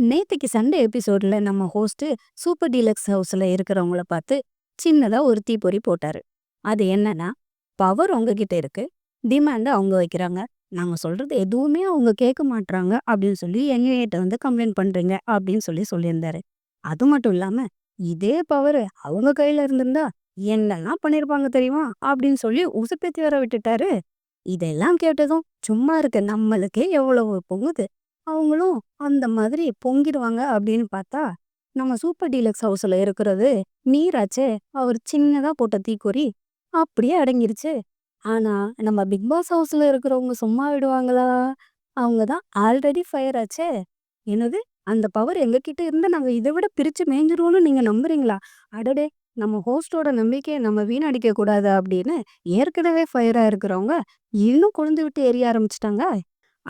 நேத்திக்கு சண்டே எபிசோட்ல நம்ம ஹோஸ்ட் சூப்பர் டீலக்ஸ் ஹவுஸ்ல இருக்கிறவங்கள பார்த்து சின்னதா ஒரு தீப்பொறி போட்டாரு. அது என்னன்னா பவர் உங்ககிட்ட இருக்கு. டிமாண்ட் அவங்க வைக்கிறாங்க. நாங்க சொல்றது எதுவுமே அவங்க கேட்க மாட்றாங்க. அப்படின்னு சொல்லி எங்ககிட்ட வந்து கம்ப்ளைண்ட் பண்றீங்க அப்படின்னு சொல்லி சொல்லியிருந்தாரு. அது மட்டும் இல்லாம இதே பவர் அவங்க கையில இருந்திருந்தா என்னெல்லாம் பண்ணிருப்பாங்க தெரியுமா? அப்படின்னு சொல்லி உசுப்பேத்தி வர விட்டுட்டாரு. இதெல்லாம் கேட்டதும் சும்மா இருக்க நம்மளுக்கே எவ்வளவு பொங்குது. அவங்களும் அந்த மாதிரி பொங்கிடுவாங்க அப்படின்னு பார்த்தா நம்ம சூப்பர் டீலக்ஸ் ஹவுஸ்ல இருக்கிறது நீராச்சே அவர் சின்னதா போட்ட தீக்கொறி அப்படியே அடங்கிருச்சு. ஆனா நம்ம பிக் பாஸ் ஹவுஸ்ல இருக்கிறவங்க சும்மா விடுவாங்களா? அவங்க தான் ஆல்ரெடி ஃபயர் ஆச்சே. என்னது? அந்த பவர் எங்ககிட்ட இருந்தா நாங்கள் இதை விட பிரிச்சு மேய்ஞ்சிருவோம்னு நீங்க நம்புறீங்களா? அடடே நம்ம ஹோஸ்டோட நம்பிக்கையை நம்ம வீணடிக்க கூடாது அப்படின்னு ஏற்கனவே ஃபயரா இருக்கிறவங்க இன்னும் கொழுந்து விட்டு எரிய ஆரம்பிச்சிட்டாங்க.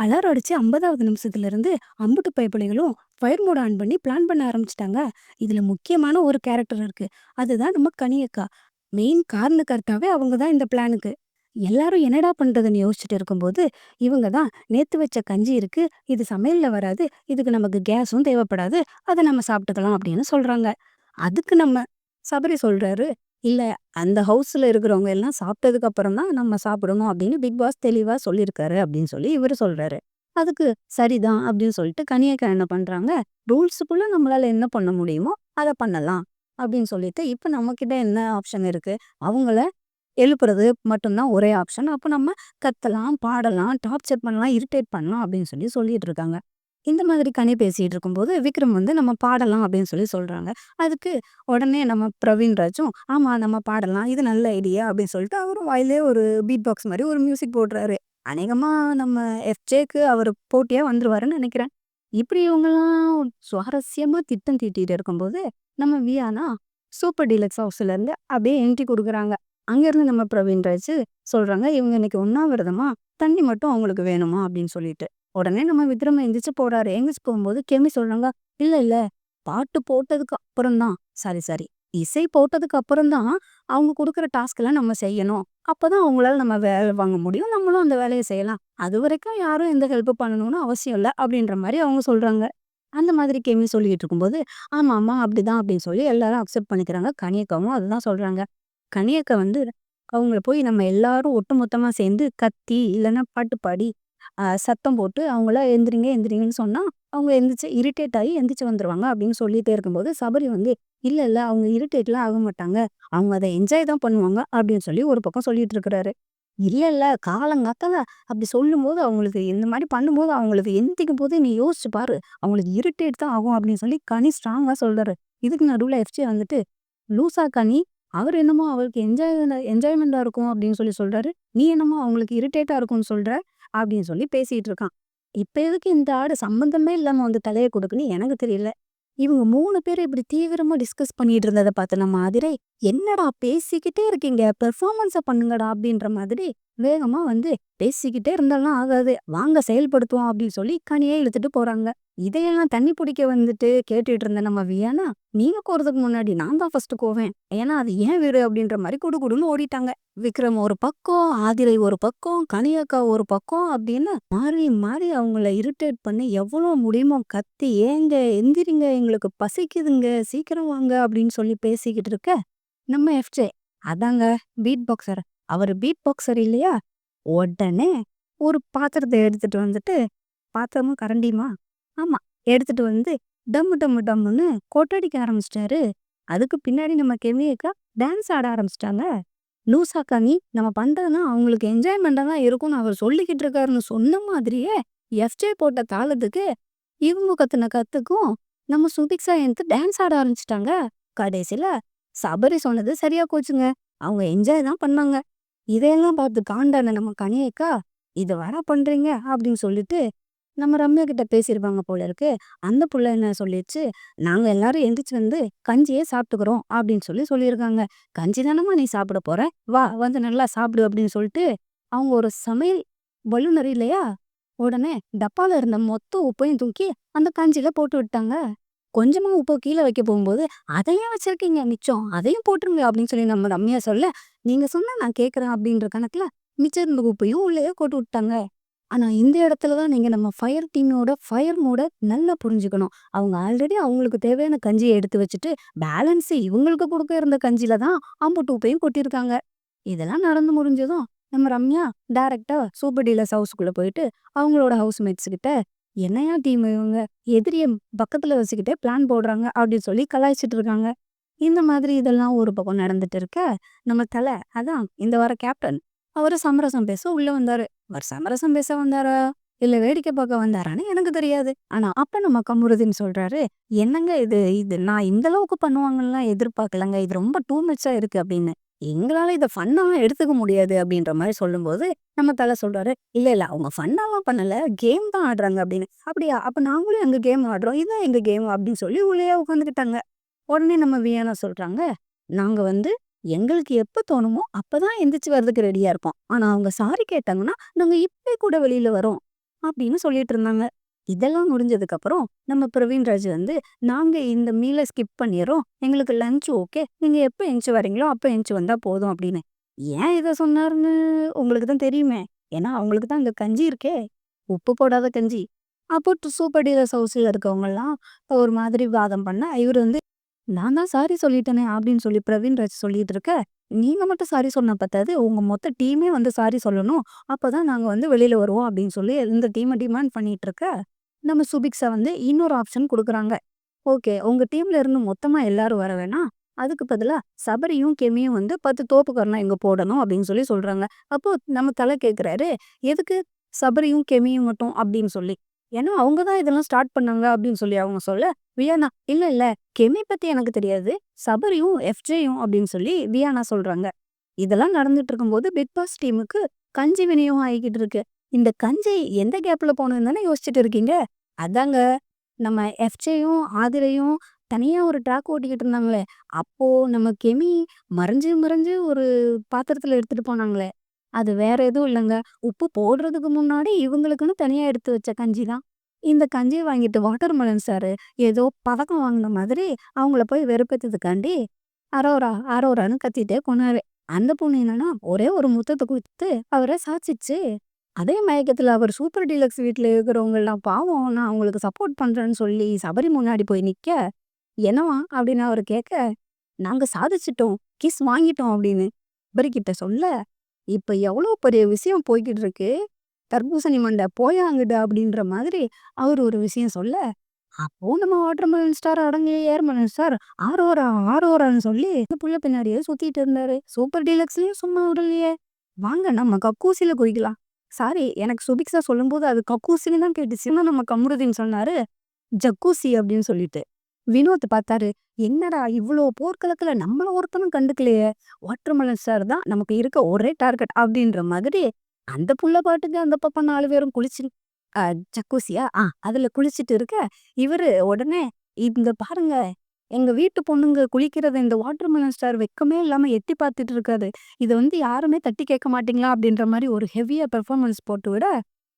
அலாரம் அடித்து ஐம்பதாவது நிமிஷத்துலேருந்து அம்புட்டு பைப்பிளைகளும் ஃபயர் மோட் ஆன் பண்ணி பிளான் பண்ண ஆரம்பிச்சிட்டாங்க. இதில் முக்கியமான ஒரு கேரக்டர் இருக்குது அதுதான் நம்ம கனியக்கா. மெயின் காரணக்கர்த்தாவே அவங்க தான் இந்த பிளானுக்கு. எல்லாரும் என்னடா பண்ணுறதுன்னு யோசிச்சுட்டு இருக்கும்போது இவங்க தான் நேற்று வச்ச கஞ்சி இருக்குது இது சமையலில் வராது இதுக்கு நமக்கு கேஸும் தேவைப்படாது அதை நம்ம சாப்பிட்டுக்கலாம் அப்படின்னு சொல்கிறாங்க அதுக்கு நம்ம சபரி சொல்கிறாரு இல்லை அந்த ஹவுஸ்ல இருக்கிறவங்க எல்லாம் சாப்பிட்டதுக்கு அப்புறம் தான் நம்ம சாப்பிடணும் அப்படின்னு பிக் பாஸ் தெளிவாக சொல்லியிருக்காரு அப்படின்னு சொல்லி இவர் சொல்றாரு. அதுக்கு சரிதான் அப்படின்னு சொல்லிட்டு கனியக்கா என்ன பண்றாங்க. ரூல்ஸுக்குள்ளே நம்மளால என்ன பண்ண முடியுமோ அதை பண்ணலாம் அப்படின்னு சொல்லிட்டு இப்போ நம்ம கிட்ட என்ன ஆப்ஷன் இருக்கு? அவங்கள எழுப்புறது மட்டும்தான் ஒரே ஆப்ஷன். அப்போ நம்ம கத்தலாம் பாடலாம் டார்ச்சர் பண்ணலாம் இரிட்டேட் பண்ணலாம் அப்படின்னு சொல்லி சொல்லிட்டு இருக்காங்க. இந்த மாதிரி கனி பேசிகிட்டு இருக்கும்போது விக்ரம் வந்து நம்ம பாடலாம் அப்படின்னு சொல்லி சொல்கிறாங்க அதுக்கு உடனே நம்ம பிரவீன் ராஜும் நம்ம பாடலாம் இது நல்ல ஐடியா அப்படின்னு சொல்லிட்டு அவரும் வாயிலே ஒரு பீட் பாக்ஸ் மாதிரி ஒரு மியூசிக் போடுறாரு. அநேகமாக நம்ம எஃப்ஜேக்கு அவர் போட்டியாக வந்துருவாருன்னு நினைக்கிறேன். இப்படி இவங்கெல்லாம் சுவாரஸ்யமாக திட்டம் தீட்டிகிட்டு இருக்கும்போது நம்ம வியானா சூப்பர் டீலக்ஸ் ஹவுஸ்லேருந்து அப்படியே என்ட்ரி கொடுக்குறாங்க. அங்கேருந்து நம்ம பிரவீன் ராஜ் இவங்க இன்னைக்கு உண்ணாவிரதமா தண்ணி மட்டும் அவங்களுக்கு வேணுமா அப்படின்னு சொல்லிட்டு. உடனே நம்ம விக்ரம் எந்திரிச்சு போறாரு. எங்கிச்சு போகும்போது கெமி சொல்றாங்க இல்ல இல்ல பாட்டு போட்டதுக்கு அப்புறம்தான் சாரி சாரி இசை போட்டதுக்கு அப்புறம்தான் அவங்க கொடுக்குற டாஸ்க்கெல்லாம் நம்ம செய்யணும். அப்பதான் அவங்களால நம்ம வேலை வாங்க முடியும். நம்மளும் அந்த வேலையை செய்யலாம். அது வரைக்கும் யாரும் எந்த ஹெல்ப் பண்ணணும்னு அவசியம் இல்லை. அப்படின்ற மாதிரி அவங்க சொல்றாங்க. அந்த மாதிரி கெமி சொல்லிட்டு இருக்கும்போது ஆமா ஆமா அப்படிதான் அப்படின்னு சொல்லி எல்லாரும் அக்செப்ட் பண்ணிக்கிறாங்க. கனியக்காவும் அதுதான் சொல்றாங்க. கனியக்கா வந்து அவங்கள போய் நம்ம எல்லாரும் ஒட்டுமொத்தமா சேர்ந்து கத்தி இல்லைன்னா பாட்டு பாடி சத்தம் போட்டு அவங்கள எந்திரிங்க எந்திரிங்கன்னு சொன்னால் அவங்க எந்திரிச்சு இரிட்டேட் ஆகி எந்திரிச்சு வந்துடுவாங்க அப்படின்னு சொல்லிட்டே இருக்கும்போது சபரி வந்து இல்லை இல்லை அவங்க இரிட்டேட்லாம் ஆக மாட்டாங்க. அவங்க அதை என்ஜாய் தான் பண்ணுவாங்க அப்படின்னு சொல்லி ஒரு பக்கம் சொல்லிட்டு இருக்கிறாரு. இல்லை இல்லை காலங்காத்தால அப்படி சொல்லும்போது அவங்களுக்கு இந்த மாதிரி பண்ணும்போது அவங்களுக்கு எந்திக்கும் போது நீ யோசிச்சு பாரு அவங்களுக்கு இரிட்டேட் தான் ஆகும் அப்படின்னு சொல்லி கனி ஸ்ட்ராங்காக சொல்கிறாரு இதுக்கு நடுவில் எஃப்சி வந்துட்டு லூசா கனி அவர் என்னமோ அவருக்கு என்ஜாய் என்ஜாய்மெண்ட்டாக இருக்கும் அப்படின்னு சொல்லி சொல்கிறாரு நீ என்னமோ அவங்களுக்கு இரிட்டேட்டாக இருக்கும்னு சொல்கிற அப்படின்னு சொல்லி பேசிட்டு இருக்கான். இப்ப எதுக்கு இந்த ஆடு சம்பந்தமே இல்லாம வந்து தலையை கொடுக்குன்னு எனக்கு தெரியல. இவங்க மூணு பேரும் இப்படி தீவிரமா டிஸ்கஸ் பண்ணிட்டு இருந்ததை பார்த்து நம்ம அதிரை என்னடா பேசிக்கிட்டே இருக்கீங்க? பெர்ஃபார்மன்ஸை பண்ணுங்கடா அப்படின்ற மாதிரி வேகமா வந்து பேசிக்கிட்டே இருந்தாலும் ஆகாது. வாங்க செயல்படுத்துவோம் அப்படின்னு சொல்லி கனியே இழுத்துட்டு போறாங்க. இதையெல்லாம் தண்ணி பிடிக்க வந்துட்டு கேட்டுட்டு இருந்த நம்ம வியானா நீங்க போறதுக்கு முன்னாடி நான் தான் ஃபர்ஸ்ட் போவேன். ஏன்னா அது ஏன் வீடு? அப்படின்ற மாதிரி குடு குடுன்னு ஓடிட்டாங்க. விக்ரம் ஒரு பக்கம் ஆதிரை ஒரு பக்கம் கனியக்கா ஒரு பக்கம் அப்படின்னு மாறி மாறி அவங்கள இரிட்டேட் பண்ணி எவ்வளவு முடியுமோ கத்தி ஏங்க எந்திரிங்க எங்களுக்கு பசிக்குதுங்க சீக்கிரம் வாங்க அப்படின்னு சொல்லி பேசிக்கிட்டு இருக்க நம்ம எஃப்ஜே அதாங்க பீட் பாக்ஸர் அவர் பீட் பாக்ஸர் இல்லையா? உடனே ஒரு பாத்திரத்தை எடுத்துட்டு வந்துட்டு பாத்திரமும் கரண்டியுமா? ஆமா. எடுத்துட்டு வந்து டம்மு டம்மு டம்முன்னு கொட்டடிக்க ஆரம்பிச்சிட்டாரு. அதுக்கு பின்னாடி நம்ம கெமியக்கா டான்ஸ் ஆட ஆரம்பிச்சிட்டாங்க. லூசா கனி நம்ம பண்றதுன்னா அவங்களுக்கு என்ஜாய்மெண்டா தான் இருக்கும்னு அவர் சொல்லிக்கிட்டு இருக்காருன்னு சொன்ன மாதிரியே எஃப்ஜே போட்ட தாளத்துக்கு இவங்க கத்துன கத்துக்கும் நம்ம சுபிக்ஸா எடுத்து டான்ஸ் ஆட ஆரம்பிச்சிட்டாங்க. கடைசியில் சபரி சொன்னது சரியா போச்சுங்க. அவங்க என்ஜாய் தான் பண்ணாங்க. இதையெல்லாம் பார்த்து காண்டான நம்ம கனியக்கா இதை வர பண்றீங்க? அப்படின்னு சொல்லிட்டு நம்ம ரம்யா கிட்ட பேசியிருப்பாங்க போல இருக்கு. அந்த புள்ள என்ன சொல்லிடுச்சு நாங்க எல்லாரும் எந்திரிச்சு வந்து கஞ்சியே சாப்பிட்டுக்கிறோம் அப்படின்னு சொல்லி சொல்லியிருக்காங்க. கஞ்சி தானமா நீ சாப்பிட போற? வா வந்து நல்லா சாப்பிடு அப்படின்னு சொல்லிட்டு அவங்க ஒரு சமையல் வல்லுநர் இல்லையா? உடனே டப்பால இருந்த மொத்த உப்பையும் தூக்கி அந்த கஞ்சியில போட்டு விட்டாங்க. கொஞ்சமாக உப்பு கீழே வைக்க போகும்போது அதையும் வச்சிருக்கீங்க மிச்சம் அதையும் போட்டுருங்க அப்படின்னு சொல்லி நம்ம ரம்யா சொல்ல நீங்க சொன்னா நான் கேட்குறேன் அப்படின்ற கணக்குல மிச்சம் இருந்த உப்பையும் உள்ளேயே போட்டு விட்டாங்க ஆனா இந்த இடத்துல தான் நீங்க நம்ம ஃபயர் டீமோட ஃபயர் மோட நல்லா புரிஞ்சுக்கணும். அவங்க ஆல்ரெடி அவங்களுக்கு தேவையான கஞ்சிய எடுத்து வச்சுட்டு, பேலன்ஸு இவங்களுக்கு கொடுக்க இருந்த கஞ்சில தான் அம்புட்டு உப்பையும் கொட்டியிருக்காங்க. இதெல்லாம் நடந்து முடிஞ்சதும், நம்ம ரம்யா டேரெக்டாக சூப்பர் டீலர்ஸ் ஹவுஸ்க்குள்ள போயிட்டு, அவங்களோட ஹவுஸ்மேட்ஸ் கிட்ட, என்னையா டீம் இவங்க? எதிரியை பக்கத்துல வச்சுக்கிட்டே பிளான் போடுறாங்க" அப்படின்னு சொல்லி கலாய்ச்சிட்டு இருக்காங்க. இந்த மாதிரி இதெல்லாம் ஒரு பக்கம் நடந்துட்டு இருக்க, நம்ம தல அதான் இந்த வார கேப்டன். அவர் சமரசம் பேச உள்ளே வந்தாரு. அவர் சமரசம் பேச வந்தாரா? இல்லை வேடிக்கை பார்க்க வந்தாரான்னு எனக்கு தெரியாது. ஆனா அப்ப நம்ம கமுருதின்னு சொல்றாரு, "என்னங்க இது இது நான் இந்த அளவுக்கு எதிர்பார்க்கலங்க. இது ரொம்ப டூ மச்சாக இருக்கு" அப்படின்னு. "எங்களால இதை ஃபன்னாலாம் எடுத்துக்க முடியாது" அப்படின்ற மாதிரி சொல்லும்போது, நம்ம தலை சொல்றாரு, "இல்ல இல்ல அவங்க ஃபன்னாலாம் பண்ணல. கேம் தான் ஆடுறாங்க" அப்படின்னு. "அப்படியா? அப்ப நாங்களும் எங்கள் கேம் ஆடுறோம். இதான் எங்க கேம்" அப்படின்னு சொல்லி உள்ளே உட்காந்துக்கிட்டாங்க. உடனே நம்ம வியானா சொல்றாங்க, "நாங்க வந்து எங்களுக்கு எப்போ தோணுமோ அப்பதான் எந்திரிச்சு வர்றதுக்கு ரெடியா இருப்போம். ஆனா அவங்க சாரி கேட்டாங்கன்னா, நாங்க இப்பவே கூட வெளியில வரோம்" அப்படின்னு சொல்லிட்டு இருந்தாங்க. இதெல்லாம் முடிஞ்சதுக்கப்புறம் நம்ம பிரவீன்ராஜ் வந்து, "நாங்க இந்த மீல ஸ்கிப் பண்ணிடுறோம் எங்களுக்கு லஞ்ச் ஓகே. நீங்க எப்ப எந்திச்சு வரீங்களோ அப்ப எந்திச்சு வந்தா போதும்" அப்படின்னு. ஏன் இத சொன்னாருன்னு உங்களுக்கு தான் தெரியுமே. ஏன்னா அவங்களுக்கு தான் அங்கே கஞ்சி இருக்கே. உப்பு போடாத கஞ்சி. அப்போ சூப்பர் டீலர்ஸ் ஹவுஸ்ல இருக்கவங்கலாம் ஒரு மாதிரி வாதம் பண்ண, இவர் வந்து, "நான் தான் சாரி சொல்லிட்டேனே" அப்படின்னு சொல்லி பிரவீன்ராஜ் சொல்லிட்டு இருக்க, "நீங்க மட்டும் சாரி சொன்ன பத்தாது. உங்க மொத்த டீமே வந்து சாரி சொல்லணும். அப்பதான் நாங்க வந்து வெளியில வருவோம்" அப்படின்னு சொல்லி இந்த டீமை டிமாண்ட் பண்ணிட்டு இருக்க, நம்ம சுபிக்ஷா வந்து இன்னொரு ஆப்ஷன் குடுக்குறாங்க. "ஓகே. உங்க டீம்ல இருந்து மொத்தமா எல்லாரும் வர வேணாம். அதுக்கு பதிலா சபரியும், கெமியும் வந்து 10 தோப்புக்கரணம் இங்க போடணும்" அப்படின்னு சொல்லி சொல்றாங்க. அப்போ நம்ம தல கேட்குறாரு, "எதுக்கு சபரியும், கெமியும் மட்டும்" அப்படின்னு சொல்லி. ஏன்னா அவங்க தான் இதெல்லாம் ஸ்டார்ட் பண்ணாங்க அப்படின்னு சொல்லி அவங்க சொல்ல, வியானா, "இல்ல இல்ல கெமி பத்தி எனக்கு தெரியாது. சபரியும், எஃப்ஜேயும்" அப்படின்னு சொல்லி வியானா சொல்றாங்க. இதெல்லாம் நடந்துட்டு இருக்கும்போது பிக் பாஸ் டீமுக்கு கஞ்சி விநியோகம் ஆகிக்கிட்டு இருக்கு. இந்த கஞ்சி எந்த கேப்ல போனதுன்னு தானே யோசிச்சுட்டு இருக்கீங்க? அதாங்க நம்ம எஃப்ஜேயும், ஆதிரையும் தனியா ஒரு ட்ராக் ஓட்டிக்கிட்டு இருந்தாங்களே, அப்போ நம்ம கெமி மறைஞ்சு மறைஞ்சு ஒரு பாத்திரத்துல எடுத்துட்டு போனாங்களே, அது வேற எதுவும் இல்லங்க. உப்பு போடுறதுக்கு முன்னாடி இவங்களுக்குன்னு தனியா எடுத்து வச்ச கஞ்சி தான். இந்த கஞ்சியை வாங்கிட்டு வாட்டர்மெலன் சாரு ஏதோ பதக்கம் வாங்குன மாதிரி அவங்கள போய் வெறுப்பேத்ததுக்காண்டி, அரோரா அரோரான்னு கத்திட்டே போனாரு. அந்த பொண்ணு என்னன்னா, ஒரே ஒரு முத்தத்தை கொடுத்து அவரை சாச்சிச்சு. அதே மயக்கத்துல அவர் சூப்பர் டீலக்ஸ் வீட்டில் இருக்கிறவங்கலாம் பாவம் நான் அவங்களுக்கு சப்போர்ட் பண்றேன்னு சொல்லி சபரி முன்னாடி போய் நிக்க, "என்னவா?" அப்படின்னு அவர் கேட்க, "நாங்க சாதிச்சிட்டோம் கிஸ் வாங்கிட்டோம்" அப்படின்னு பரிக்கிட்ட சொல்ல, இப்ப எவ்வளோ பெரிய விஷயம் போய்கிட்டு இருக்கு. தர்பூசணி மண்டை போயாங்கிட்டு அப்படின்ற மாதிரி அவர் ஒரு விஷயம் சொல்ல, அப்போ நம்ம வாட்டர்மெலன் ஸ்டார் அடங்கிய ஏர்மெலன் ஸ்டார் ஆரோரா ஆரோரான்னு சொல்லி இந்த புள்ள பின்னாடியே சுத்திட்டு இருந்தாரு. சூப்பர் டீலக்ஸ்லயும் சும்மா விடலையே. "வாங்க நம்ம கக்கூசில குதிக்கலாம்." சாரி எனக்கு சுபிக்ஸா சொல்லும்போது அது கக்கூசின்னு தான் கேட்டுச்சுன்னா நம்ம கமருதீன் சொன்னாரு, ஜக்கூசி அப்படின்னு சொல்லிட்டு. வினோத் பார்த்தாரு, "என்னடா இவ்ளோ போர்க்களத்தில் நம்மள ஒருத்தனும் கண்டுக்கலையே. வாட்டர்மெலன் சார் தான் நமக்கு இருக்க ஒரே டார்கெட்" அப்படின்ற மாதிரி அந்த புள்ள பாட்டுக்கு அந்த பக்கம் நாலு பேரும் குளிச்சு ஜக்கூசியா? ஆ அதுல குளிச்சுட்டு இருக்க, இவரு உடனே, "இங்க பாருங்க. எங்க வீட்டு பொண்ணுங்க குளிக்கிறத இந்த வாட்டர்மெலன் ஸ்டார் வெக்கமே இல்லாம எட்டி பார்த்துட்டு இருக்காது இதை வந்து யாருமே தட்டி கேட்க மாட்டீங்களா?" அப்படின்ற மாதிரி ஒரு ஹெவியாக பெர்ஃபார்மன்ஸ் போட்டு விட,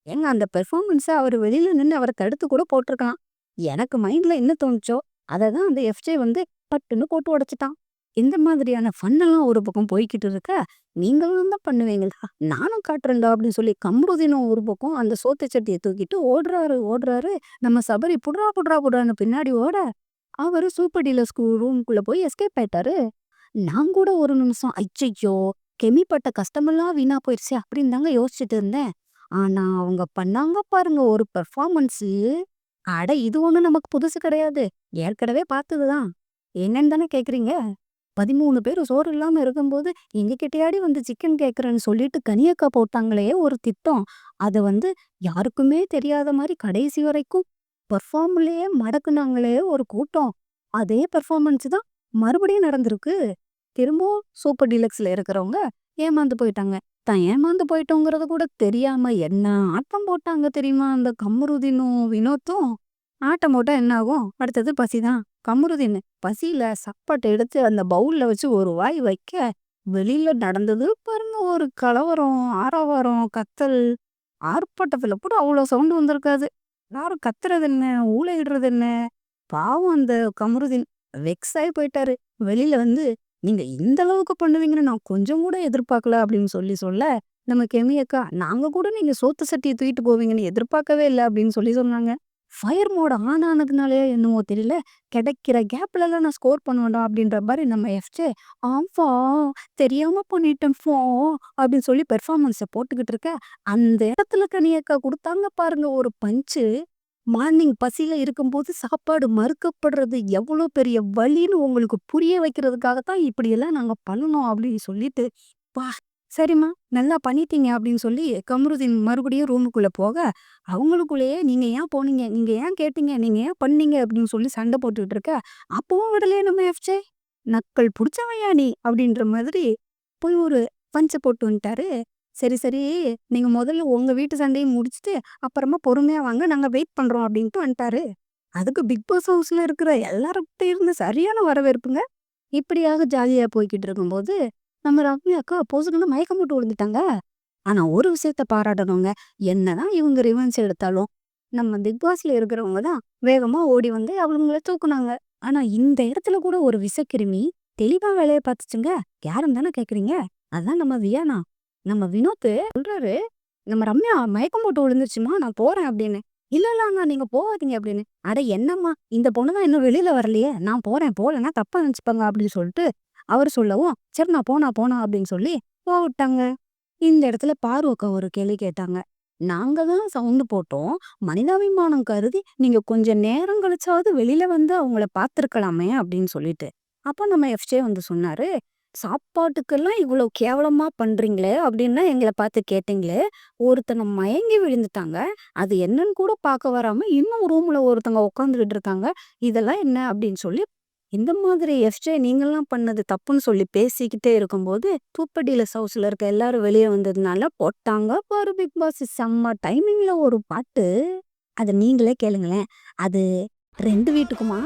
ஏங்க அந்த பெர்ஃபார்மன்ஸை அவர் வெளியில நின்று அவரை தடுத்து கூட போட்டிருக்கலாம் எனக்கு மைண்ட்ல என்ன தோணுச்சோ, அதை தான் அந்த எஃப்ஜே வந்து பட்டுன்னு போட்டு உடச்சிட்டான் இந்த மாதிரியான ஃபன்னெல்லாம் ஒரு பக்கம் போய்க்கிட்டு இருக்க, "நீங்களும் தான் பண்ணுவீங்களா? நானும் காட்டுறேன்டா" அப்படின்னு சொல்லி கமருதீனும் ஒரு பக்கம் அந்த சோத்து சட்டியை தூக்கிட்டு ஓடுறாரு ஓடுறாரு. நம்ம சபரி புட்றா புட்றா புடுறான்னு பின்னாடி ஓட, அவரு சூப்பர் டீலர்ஸ்க்கு ரூம்குள்ள போய் எஸ்கேப் ஆயிட்டாரு. நான் கூட ஒரு நிமிஷம், "ஐயையோ! கெமி பட்ட கஷ்டமெல்லாம் வீணா போயிருச்சே" அப்படின்னு தாங்க யோசிச்சுட்டு இருந்தேன். ஆனா அவங்க பண்ணாங்க பாருங்க ஒரு பெர்ஃபார்மன்ஸு. அட இது ஒண்ணு நமக்கு புதுசு கிடையாது. ஏற்கனவே பார்த்தது தான். என்னன்னு தானே கேட்குறீங்க? பதிமூணு பேர் சோறு இல்லாம இருக்கும்போது, எங்ககிட்டயாடி வந்து சிக்கன் கேட்குறேன்னு சொல்லிட்டு கனியக்கா போட்டாங்களே ஒரு திட்டம். அது வந்து யாருக்குமே தெரியாத மாதிரி கடைசி வரைக்கும் பெர்ஃபார்ம்லயே மடக்குனாங்களே ஒரு கூட்டம். அதே பெர்ஃபார்மன்ஸ் தான் மறுபடியும் நடந்திருக்கு. திரும்பவும் சூப்பர் டீலக்ஸ்ல இருக்கிறவங்க ஏமாந்து போயிட்டாங்க. தான் ஏமாந்து போயிட்டோங்கிறது கூட தெரியாம என்ன ஆட்டம் போட்டாங்க தெரியுமா அந்த கம்ருதினும் வினோத்தும். ஆட்டம் போட்டா என்ன ஆகும்? அடுத்தது பசி தான். கமருதீன் பசியில சப்பாட்டை எடுத்து அந்த பவுல்ல வச்சு ஒரு வாய் வைக்க, வெளியில நடந்தது பாருங்க ஒரு கலவரம், ஆரவாரம், கத்தல். ஆர்ப்பாட்டத்தில் கூட அவ்வளோ சவுண்ட் வந்திருக்காது. எல்லாரும் கத்துறது என்ன? ஊழையிடுறது என்ன? பாவம் அந்த கமருதீன் வெக்ஸ் ஆயி போயிட்டாரு. வெளியில வந்து, "நீங்க இந்த அளவுக்கு பண்ணுவீங்கன்னு நான் கொஞ்சம் கூட எதிர்பார்க்கல" அப்படின்னு சொல்லி சொல்ல, நம்ம கெமியக்கா "நாங்க கூட நீங்க சோத்து சட்டியை தூக்கிட்டு போவீங்கன்னு எதிர்பார்க்கவே இல்லை அப்படின்னு சொல்லி சொன்னாங்க. ஃபயர் மோட் ஆன் ஆனதுனாலேயே என்னவோ தெரியல, "கிடைக்கிற கேப்லலாம் நான் ஸ்கோர் பண்ணுவேன்டா" அப்படின்ற மாதிரி நம்ம எஃப்ஜே, "ஆம்ப்பா, தெரியாம ஃபோ அப்படின்னு சொல்லி பெர்ஃபார்மன்ஸ போட்டுக்கிட்டு இருக்க, அந்த இடத்துல கனியக்கா கொடுத்தாங்க குடுத்தாங்க பாருங்க ஒரு பஞ்சு மார்னிங் பசியில இருக்கும்போது சாப்பாடு மறுக்கப்படுறது எவ்வளோ பெரிய வழின்னு உங்களுக்கு புரிய வைக்கிறதுக்காக தான் இப்படியெல்லாம் நாங்க பண்ணணும் அப்படின்னு சொல்லிட்டு, பா சரிம்மா, நல்லா பண்ணிட்டீங்க" அப்படின்னு சொல்லி கமருதீன் மறுபடியும் ரூமுக்குள்ள போக, அவங்களுக்குள்ளேயே "நீங்க ஏன் போனீங்க? நீங்க ஏன் கேட்டீங்க? நீங்க ஏன் பண்ணீங்க?" அப்படின்னு சொல்லி சண்டை போட்டுக்கிட்டு இருக்க, அப்பவும் விடலையே நம்ம எஃப்ஜே. "நக்கல் பிடிச்சவையா நீ" அப்படின்ற மாதிரி போய் ஒரு பஞ்ச போட்டு வந்துட்டாரு. "சரி, சரி, நீங்க முதல்ல உங்க வீட்டு சண்டையை முடிச்சுட்டு, அப்புறமா பொறுமையா வாங்க. நாங்க வெயிட் பண்றோம்" அப்படின்ட்டு வந்துட்டாரு. அதுக்கு பிக் பாஸ் ஹவுஸ்ல இருக்கிற எல்லார்கிட்ட இருந்து சரியான வரவேற்புங்க. இப்படியாக ஜாலியா போய்க்கிட்டு இருக்கும்போது, நம்ம ரம்யா அக்கா பொசுக்குன்னு மயக்கம் போட்டு விழுந்துட்டாங்க. ஆனா ஒரு விஷயத்த பாராட்டணுங்க. என்னதான் இவங்க ரிவென்ஸ் எடுத்தாலும், நம்ம பிக் பாஸ்ல இருக்கிறவங்க தான் வேகமா ஓடி வந்து அவங்கள தூக்குனாங்க. ஆனா இந்த இடத்துல கூட ஒரு விஷக்கிருமி தெளிவா வேலையை பார்த்துச்சுங்க. யாரும் தானே கேட்குறீங்க? அதான் நம்ம வியானா. நம்ம வினோத் சொல்றாரு, "நம்ம ரம்யா மயக்கம் போட்டு விழுந்துருச்சுமா நான் போறேன்" அப்படின்னு. "இல்ல, இல்ல அண்ணா நீங்க போகாதீங்க" அப்படின்னு. "அட என்னம்மா, இந்த பொண்ணு தான் இன்னும் வெளியில வரலையே. நான் போறேன், போலன்னா தப்பா நினைச்சுப்பாங்க" அப்படின்னு சொல்லிட்டு அவர் சொல்லவும், "சரி நான் போனா போனா" அப்படின்னு சொல்லி போக விட்டாங்க. இந்த இடத்துல பாரு ஒரு கேள்வி கேட்டாங்க. "நாங்க தான் சவுண்டு போட்டோம். மனிதாபிமானம் கருதி நீங்க கொஞ்சம் நேரம் கழிச்சாவது வெளியில வந்து அவங்கள பார்த்துருக்கலாமே" அப்படின்னு சொல்லிட்டு. அப்ப நம்ம எஃப்ஜே வந்து சொன்னாரு, "சாப்பாட்டுக்கெல்லாம் இவ்வளோ கேவலமா பண்றீங்களே அப்படின்னு எங்கள பார்த்து கேட்டீங்களே, ஒருத்தனை மயங்கி விழுந்துட்டாங்க. அது என்னன்னு கூட பார்க்க வராம இன்னும் ரூம்ல ஒருத்தங்க உட்காந்துக்கிட்டு இருக்காங்க. இதெல்லாம் என்ன?" அப்படின்னு சொல்லி இந்த மாதிரி எஃப்ஜே நீங்கள்லாம் பண்ணது தப்புன்னு சொல்லி பேசிக்கிட்டே இருக்கும்போது, சூப்பர் டீலக்ஸ் ஹவுஸ்ல இருக்க எல்லாரும் வெளியே வந்ததுனால போட்டாங்க பாரு பிக் பாஸ் செம்ம டைமிங்ல ஒரு பாட்டு. அதை நீங்களே கேளுங்களேன். அது ரெண்டு வீட்டுக்குமா?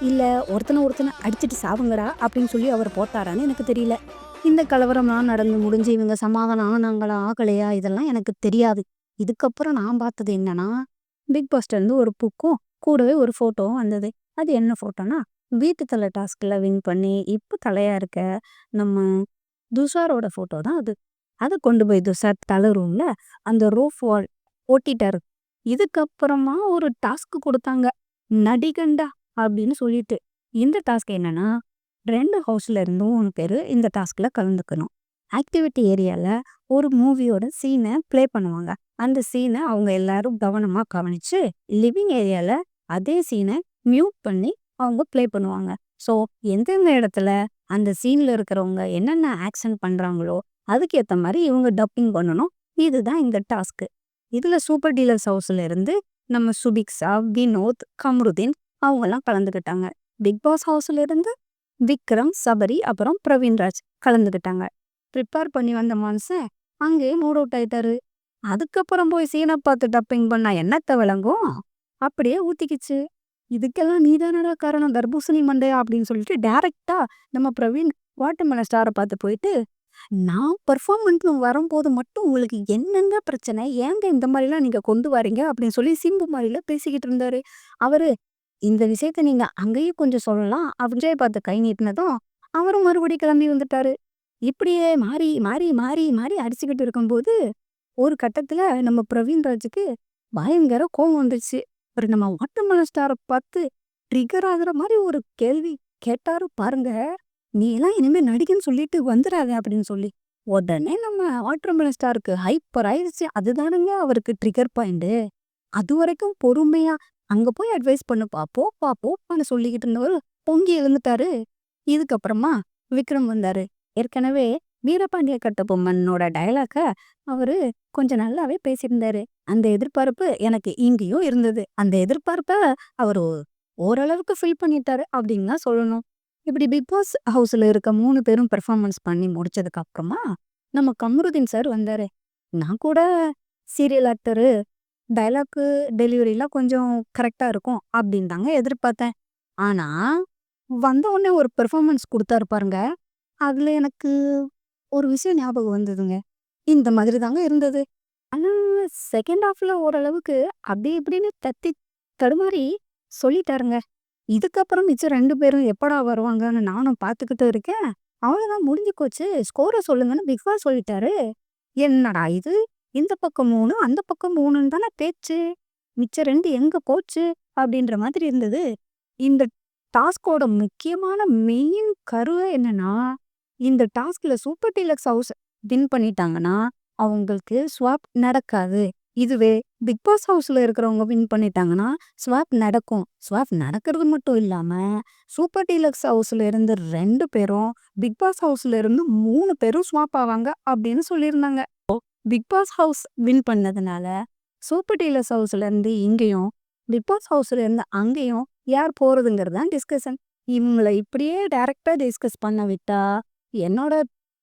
இல்லை ஒருத்தனை ஒருத்தனை அடிச்சுட்டு சாவுங்கடா அப்படின்னு சொல்லி அவர் போட்டாரான்னு எனக்கு தெரியல. இந்த கலவரம்லாம் நடந்து முடிஞ்சு இவங்க சமாதானம் ஆனாங்களா, ஆகலையா இதெல்லாம் எனக்கு தெரியாது. இதுக்கப்புறம் நான் பார்த்தது என்னன்னா, பிக் பாஸ்ட்ட இருந்து ஒரு புக்கும், கூடவே ஒரு ஃபோட்டோவும் வந்தது. அது என்ன ஃபோட்டோன்னா, வீட்டு தலை டாஸ்கில் வின் பண்ணி இப்போ தலையா இருக்க நம்ம துஷாரோட ஃபோட்டோ தான் அது. அதை கொண்டு போய் துஷார் தலை ரூம்ல அந்த ரூஃப் வால் ஒட்டிட்டாரு. இதுக்கப்புறமா ஒரு டாஸ்க் கொடுத்தாங்க "நடிகண்டா" அப்படின்னு சொல்லிட்டு. இந்த டாஸ்க் என்னன்னா, ரெண்டு ஹவுஸில் இருந்தும் உன் பேர் இந்த டாஸ்கில் கலந்துக்கணும். ஆக்டிவிட்டி ஏரியாவில் ஒரு மூவியோட சீனை ப்ளே பண்ணுவாங்க. அந்த சீனை அவங்க எல்லாரும் கவனமாக கவனிச்சு, லிவிங் ஏரியாவில் அதே சீனை மியூட் பண்ணி அவங்க ப்ளே பண்ணுவாங்க. ஸோ எந்தெந்த இடத்துல அந்த சீனில் இருக்கிறவங்க என்னென்ன ஆக்ஷன் பண்றாங்களோ, அதுக்கு ஏத்த இவங்க டப்பிங் பண்ணணும். இதுதான் இந்த டாஸ்க்கு இதுல சூப்பர் டீலர்ஸ் ஹவுஸ்ல இருந்து நம்ம சுபிக்ஷா, வினோத், கம்ருதீன் அவங்கலாம் கலந்துக்கிட்டாங்க. பிக் பாஸ் ஹவுஸ்ல இருந்து விக்ரம், சபரி அப்புறம் பிரவீன்ராஜ் கலந்துக்கிட்டாங்க. ப்ரிப்பேர் பண்ணி வந்த மனுஷன் அங்கேயே மூட் அவுட் ஆயிட்டாரு. அதுக்கப்புறம் போய் சீன பார்த்து டப்பிங் பண்ணா என்னத்த விளங்கும்? அப்படியே ஊற்றிக்கிச்சு "இதுக்கெல்லாம் நீ தானடா காரணம் தர்பூசணி மண்டையா" அப்படின்னு சொல்லிட்டு டைரக்ட்டா நம்ம பிரவீன் வாட்டர்மெலன் ஸ்டாரை பார்த்து போயிட்டு, "நான் பெர்ஃபார்மன்ஸ்ன்னு வரும்போது மட்டும் உங்களுக்கு என்னங்க பிரச்சனை? ஏங்க இந்த மாதிரிலாம் நீங்க கொண்டு வரீங்க அப்படின்னு சொல்லி சிம்பு மாதிரில பேசிக்கிட்டு இருந்தாரு. அவரு, "இந்த விஷயத்த நீங்க அங்கேயும் கொஞ்சம் சொல்லலாம்" விஜய பார்த்து கை நீட்டினதும், அவரும் மறுபடியும் கிளம்பி வந்துட்டாரு. இப்படியே மாறி, மாறி, மாறி, மாறி அடிச்சுக்கிட்டு இருக்கும்போது, ஒரு கட்டத்துல நம்ம பிரவீன்ராஜுக்கு பயங்கர கோபம் வந்துச்சு ஒரு நம்ம வாட்டர்மெலன் ஸ்டார பார்த்து ட்ரிகர் ஆகுற மாதிரி ஒரு கேள்வி கேட்டாரு பாருங்க. "நீ எல்லாம் இனிமேல் நடிகன்னு சொல்லிட்டு வந்துடாத அப்படின்னு சொல்லி. உடனே நம்ம வாட்டர்மெலன் ஸ்டாருக்கு ஹைப்பர் ஆயிருச்சு. அதுதானுங்க அவருக்கு ட்ரிகர் பாயிண்ட்டு. அதுவரைக்கும் பொறுமையா, "அங்க போய் அட்வைஸ் பண்ணுப்பா, போப்பா, போப்பான்னு" சொல்லிக்கிட்டு இருந்தவரு பொங்கி எழுந்துட்டாரு. இதுக்கப்புறமா விக்ரம் வந்தாரு. ஏற்கனவே வீரபாண்டிய கட்டபொம்மனோட டயலாக்க அவரு கொஞ்சம் நல்லாவே பேசியிருந்தாரு. அந்த எதிர்பார்ப்பு எனக்கு இங்கேயும் இருந்தது. அந்த எதிர்பார்ப்ப அவரு ஓரளவுக்கு ஃபில் பண்ணிட்டாரு அப்படின்னு தான் சொல்லணும். இப்படி பிக் பாஸ் ஹவுஸ்ல இருக்க மூணு பேரும் பெர்ஃபார்மன்ஸ் பண்ணி முடிச்சதுக்கு அப்புறமா, நம்ம கமருதீன் சார் வந்தாரு. "நான் கூட சீரியல் ஆக்டரு. டைலாக்கு டெலிவரிலாம் கொஞ்சம் கரெக்டாக இருக்கும்" அப்படின்னு தாங்க எதிர்பார்த்தேன். ஆனா, வந்த உடனே ஒரு பெர்ஃபார்மன்ஸ் குடுத்தாரு பாருங்க. அதுல எனக்கு ஒரு விஷயம் ஞாபகம் வந்ததுங்க. இந்த மாதிரி தாங்க இருந்தது. ஆனால் செகண்ட் ஹாஃப்ல ஓரளவுக்கு அப்படி இப்படின்னு தத்தி தடுமாறி சொல்லிட்டாருங்க. இதுக்கப்புறம் மிச்சம் ரெண்டு பேரும் எப்படா வருவாங்கன்னு நானும் பார்த்துக்கிட்டு இருக்கேன். அவ்வளோதான் முடிஞ்சு போச்சு. ஸ்கோர சொல்லுங்கன்னு பிக்வா சொல்லிட்டாரு. என்னடா இது இந்த பக்கம் மூணு அந்த பக்கம் மூணுன்னு தானே பேச்சு மிச்சம் ரெண்டு எங்க போச்சு அப்படின்ற மாதிரி இருந்தது இந்த டாஸ்கோட முக்கியமான மெயின் கருவை என்னன்னா இந்த டாஸ்கில் சூப்பர் டீலக்ஸ் ஹவுஸ் வின் பண்ணிட்டாங்கன்னா அவங்களுக்கு ஸ்வாப் நடக்காது. இதுவே பிக் பாஸ் ஹவுஸ்ல இருக்கிறவங்க வின் பண்ணிட்டாங்கன்னா ஸ்வாப் நடக்கும். ஸ்வாப் நடக்கிறது மட்டும் இல்லாம சூப்பர் டீலக்ஸ் ஹவுஸ்ல இருந்து ரெண்டு பேரும் பிக் பாஸ் ஹவுஸ்ல இருந்து மூணு பேரும் ஸ்வாப் ஆவாங்க அப்படின்னு சொல்லியிருந்தாங்க. பிக் பாஸ் ஹவுஸ் வின் பண்ணதுனால சூப்பர் டீலக்ஸ் ஹவுஸ்ல இருந்து இங்கேயும் பிக் பாஸ் ஹவுஸ்ல இருந்து அங்கேயும் யார் போகிறதுங்கிறது தான் டிஸ்கஷன் இவங்களை இப்படியே டேரெக்டாக டிஸ்கஸ் பண்ண விட்டா என்னோட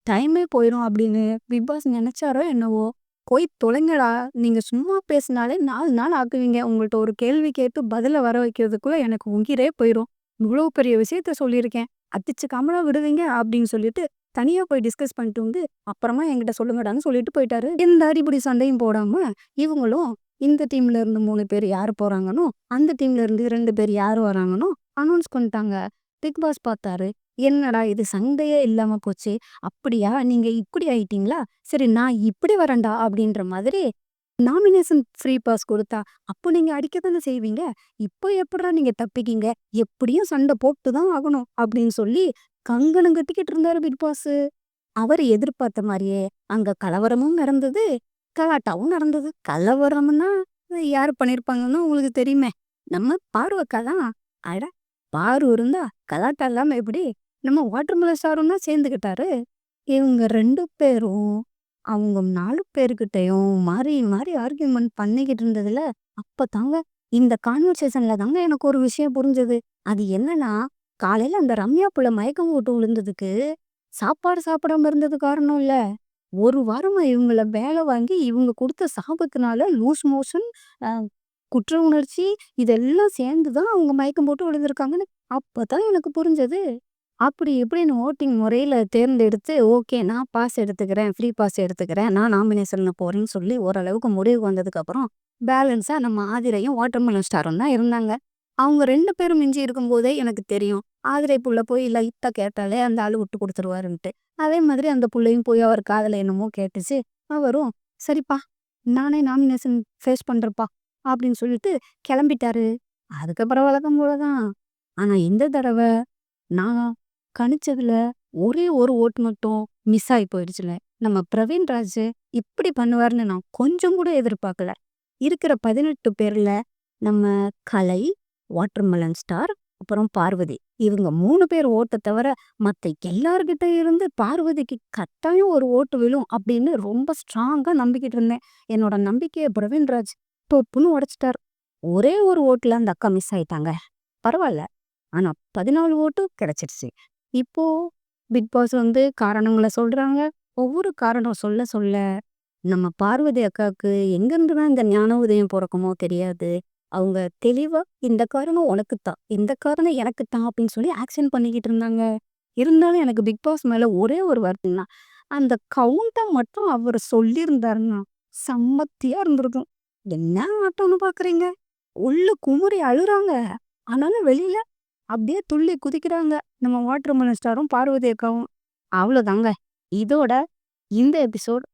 டைமே போயிடும் அப்படின்னு பிக் பாஸ் நினச்சாரோ என்னவோ போய் தொலைங்கடா நீங்கள் சும்மா பேசினாலே நாலு நாள் ஆக்குவீங்க. உங்கள்ட்ட ஒரு கேள்வி கேட்டு பதிலை வர வைக்கிறதுக்குள்ளே எனக்கு உங்கிரே போயிடும் இவ்வளோ பெரிய விஷயத்த சொல்லியிருக்கேன். அடிச்சு கமலா விடுவீங்க அப்படின்னு சொல்லிட்டு தனியாக போய் டிஸ்கஸ் பண்ணிட்டு வந்து அப்புறமா என்கிட்ட சொல்லுங்கடான்னு சொல்லிட்டு போயிட்டாரு. எந்த அடிப்படி சண்டையும் போடாமல் இவங்களும் இந்த டீம்ல இருந்து மூணு பேர் யார் போறாங்கன்னு அந்த டீம்ல இருந்து ரெண்டு பேர் யார் வராங்கன்னு அனௌன்ஸ் பண்ணிட்டாங்க. பிக் பாஸ் பார்த்தாரு. என்னடா இது சண்டையே இல்லாம போச்சு அப்படியா? நீங்க இப்படி ஆயிட்டீங்களா? சரி நான் இப்படி வரேன்டா அப்படின்ற மாதிரி நாமினேஷன் ஃப்ரீ பாஸ் கொடுத்தா அப்போ நீங்க அடிக்க தானே செய்வீங்க? இப்போ எப்படா நீங்க தப்பிக்கீங்க? எப்படியும் சண்டை போட்டு தான் ஆகணும் அப்படின்னு சொல்லி கங்கணம் கட்டிக்கிட்டு இருந்தாரு பிக் பாஸ். அவர் எதிர்பார்த்த மாதிரியே அங்க கலவரமும் நடந்தது கலாட்டாவும் நடந்தது. கலவரம்னா யாரு பண்ணிருப்பாங்கன்னு உங்களுக்கு தெரியுமே. நம்ம பார்வக்கா தான். அட பாரு இருந்தா கலாட்டா இல்லாம எப்படி நம்ம வாட்டர்மெலன் ஸ்டாரும் தான் சேர்ந்துக்கிட்டாரு. இவங்க ரெண்டு பேரும் அவங்க நாலு பேர்கிட்டயும் மாறி மாறி ஆர்கியூமெண்ட் பண்ணிக்கிட்டு இருந்ததுல அப்பதாங்க இந்த கான்வர்சேஷன்ல தாங்க எனக்கு ஒரு விஷயம் புரிஞ்சது. அது என்னன்னா காலையில அந்த ரம்யா புள்ள மயக்கம் போட்டு விழுந்ததுக்கு சாப்பாடு சாப்பிடாம இருந்தது காரணம் இல்ல. ஒரு வாரமா இவங்கள வேலை வாங்கி இவங்க கொடுத்த சாபத்தினால லூஸ் மோஷன் குற்ற உணர்ச்சி இதெல்லாம் சேர்ந்து தான் அவங்க மயக்கம் போட்டு விழுந்திருக்காங்கன்னு அப்பதான் எனக்கு புரிஞ்சது. அப்படி இப்படின்னு ஓட்டிங் முறையில தேர்ந்தெடுத்து ஓகே நான் பாஸ் எடுத்துக்கிறேன் ஃப்ரீ பாஸ் எடுத்துக்கிறேன் நான் நாமினேஷன்ல போறேன்னு சொல்லி ஓரளவுக்கு முடிவுக்கு வந்ததுக்கு அப்புறம் பேலன்ஸா நம்ம ஆதிரையும் வாட்டர்மெலன் ஸ்டாரும் தான் இருந்தாங்க. அவங்க ரெண்டு பேரும் மிஞ்சி இருக்கும்போதே எனக்கு தெரியும் ஆதிரை புள்ள போய் லைட்டாக கேட்டாலே அந்த ஆளு விட்டு கொடுத்துருவாருன்ட்டு. அதே மாதிரி அந்த புள்ளையும் போய் அவர் காதில் என்னமோ கேட்டுச்சு. அவரும் சரிப்பா நானே நாமினேஷன் ஃபேஸ் பண்ணுறப்பா அப்படின்னு சொல்லிட்டு கிளம்பிட்டாரு. அதுக்கப்புறம் வழக்கம் போல தான் ஆனா இந்த தடவை நான் கணிச்சதுல ஒரே ஒரு ஓட்டு மட்டும் மிஸ் ஆகி போயிடுச்சுல. நம்ம பிரவீன் ராஜ் இப்படி பண்ணுவாருன்னு நான் கொஞ்சம் கூட எதிர்பார்க்கல. இருக்கிற பதினெட்டு பேர்ல நம்ம கலை வாட்டர்மெலன் ஸ்டார் அப்புறம் பார்வதி. இவங்க மூணு பேர் ஓட்ட தவிர மத்த எல்லார்கிட்ட இருந்து பார்வதிக்கு கட்டாயம் ஒரு ஓட்டு விழும் அப்படின்னு ரொம்ப ஸ்ட்ராங்கா நம்பிக்கிட்டு இருந்தேன். என்னோட நம்பிக்கையை பிரவீன்ராஜ் தொப்புன்னு உடைச்சிட்டார். ஒரே ஒரு ஓட்டுல அந்த அக்கா மிஸ் ஆயிட்டாங்க. பரவாயில்ல. ஆனா பதினாலு ஓட்டு கிடைச்சிருச்சு. இப்போ பிக் பாஸ் வந்து காரணங்களை சொல்றாங்க. ஒவ்வொரு காரணம் சொல்ல சொல்ல நம்ம பார்வதி அக்காவுக்கு எங்கிருந்து தான் இந்த ஞான உதயம் பிறக்குமோ தெரியாது. அவங்க தெளிவா இந்த காரணம் உனக்கு தான் இந்த காரணம் எனக்கு தான் அப்படின்னு சொல்லி ஆக்ஷன் பண்ணிக்கிட்டு இருந்தாங்க. இருந்தாலும் எனக்கு பிக் பாஸ் மேல ஒரே ஒரு வார்த்தைன்னா அந்த கவுண்டை மட்டும் அவர் சொல்லியிருந்தாருன்னா சம்மத்தியா இருந்திருக்கும். என்ன ஆட்டம்னு பாக்குறீங்க? உள்ள குமுறி அழுறாங்க. ஆனாலும் வெளியில அப்படியே துள்ளி குதிக்கிறாங்க. நம்ம வாட்டர் மினிஸ்டரும் பார்வதி அக்காவும். அவ்வளோதாங்க. இதோட இந்த எபிசோட்